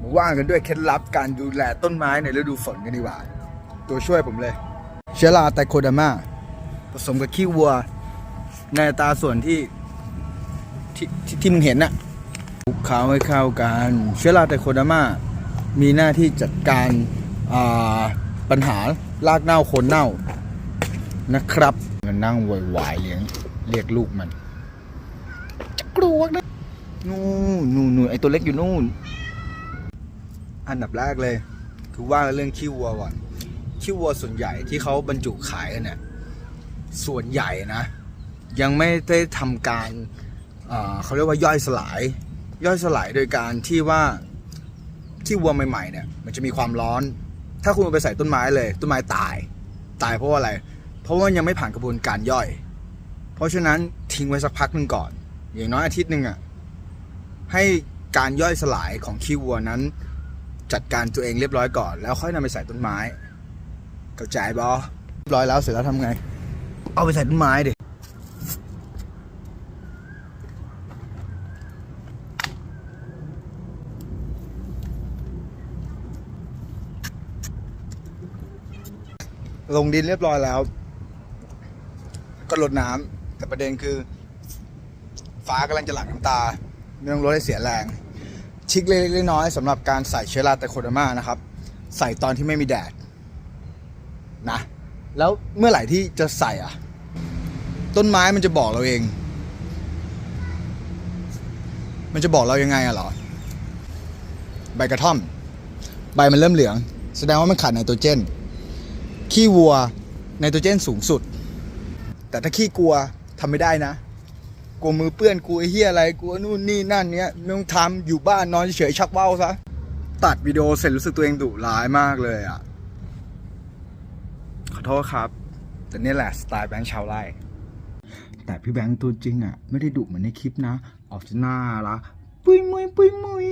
มาว่ากันด้วยเคล็ดลับการดูแลต้นไม้ในฤดูฝนกันดีกว่า ตัวช่วยผมเลย เชื้อราไตโคเดอร์มาผสมกับขี้วัว ในตาส่วนที่ที่ที่ที่มึงเห็นน่ะคลุกเคล้าให้เข้ากันเชื้อราไตโคเดอร์มามีหน้าที่จัดการปัญหารากเน่าโคนเน่านะครับ มันนั่งโวยวายเลี้ยงเรียกลูกมันจะกลัวนะนู่นนู่นไอตัวเล็กอยู่นู่น อันดับแรกเลย คือว่าเรื่องขี้วัวก่อนขี้วัวส่วนใหญ่ที่เขาบรรจุขายกันเนี่ยส่วนใหญ่นะ ยังไม่ได้ทำการอ่าเขาเรียกว่าย่อยสลาย ย่อยสลายโดยการที่ว่าขี้วัวใหม่ๆเนี่ย มันจะมีความร้อน ถ้าคุณเอาไปใส่ต้นไม้เลย ต้นไม้ตาย ตายเพราะอะไร เพราะว่ายังไม่ผ่านกระบวนการย่อย เพราะฉะนั้นทิ้งไว้สักพักหนึ่งก่อน อย่างน้อยอาทิตย์หนึ่งอะให้การย่อยสลายของขี้วัวนั้น จัดการตัวเองเรียบร้อยก่อน แล้วค่อยนำไปใส่ต้นไม้เข้าใจบอเรียบร้อยแล้วเสร็จแล้วทำไง เอาไปใส่ต้นไม้ดิลงดินเรียบร้อยแล้ว ก็รดน้ำแต่ประเด็นคือ ฟ้ากำลังจะหลั่งน้ำตา ไม่ต้องรดให้เสียแรง ชิคเล็กๆน้อยๆสำหรับการใส่เชื้อราไตโคเดอร์มานะครับ ใส่ตอนที่ไม่มีแดดนะ แล้วเมื่อไหร่ที่จะใส่อะ ต้นไม้มันจะบอกเราเอง มันจะบอกเรายังไงอะหรอ ใบกระท่อม ใบมันเริ่มเหลือง แสดงว่ามันขาดไนโตรเจน ขี้วัวไนโตรเจนสูงสุด แต่ถ้าขี้กลัวทำไม่ได้นะ กลัวมือเปื้อนกลัวเฮียอะไรกลัวนู่นนี่นั่นเนี้ยไม่ต้องทำอยู่บ้านนอนเฉยชักเบ้าซะตัดวิดีโอเสร็จรู้สึกตัวเองดุร้ายมากเลยอะ ขอโทษครับ แต่นี่แหละสไตล์แบงค์ชาวไร่แต่พี่แบงค์ตัวจริงอะ ไม่ได้ดุเหมือนในคลิปนะ ออกจะน่ารักปุยมุยปุยมุย